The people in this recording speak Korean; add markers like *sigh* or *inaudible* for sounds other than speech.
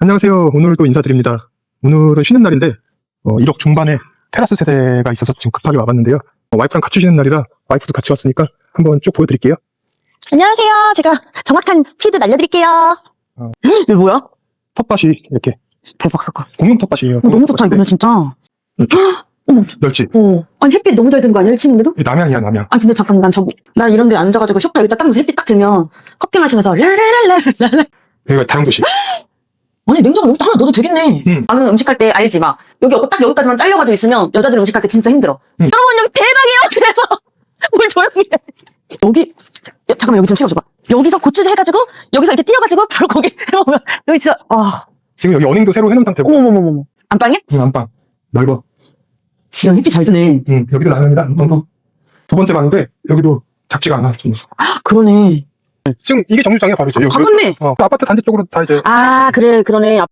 안녕하세요. 오늘도 인사드립니다. 오늘은 쉬는 날인데 어, 1억 중반에 테라스 세대가 있어서 지금 급하게 와봤는데요. 어, 와이프랑 같이 쉬는 날이라 와이프도 같이 왔으니까 한번 쭉 보여드릴게요. 안녕하세요. 제가 정확한 피드 날려드릴게요. 어. 이게 뭐야? 텃밭이 이렇게 대박 사건. 공용 텃밭이에요. 어, 너무 좋다, 이거는 진짜. *gasps* 어머, 널지. 어. 아니, 햇빛 너무 잘든거 아니야, 1층인데도? 이 남양이야 남양. 아니, 근데 잠깐만, 난 저기, 나 이런 데 앉아가지고 쇼파 여기다 딱 놓으면 햇빛 딱 들면 커피 마시면서 라라라라라. 여기가 다용도시. *gasps* *gasps* 아니, 냉장고 여기다 하나 넣어도 되겠네. 응. 나는 음식할 때 알지, 막. 여기, 딱 여기까지만 잘려가지고 있으면 여자들 음식할 때 진짜 힘들어. 응. 여러분, 여기 대박이에요, *laughs* 대박! 뭘 조용히 해. 여기, 야, 잠깐만, 여기 좀 찍어줘봐. 여기서 고추 해가지고, 여기서 이렇게 띄어가지고, *laughs* 바로 거기 해보면, 여기 진짜, 아, 지금 여기 어닝도 새로 해놓은 상태고 어머머머머. 안방에? 응, 안방 넓어. 야, 햇빛 잘 드네. 응, 여기도 안방도 두 번째 방인데 여기도 작지가 않아. 좀. 그러네. 지금 이게 정류장이야 바로 이제. 여기. 가깝네. 어, 아파트 단지 쪽으로 다 이제 아, 그래, 그러네.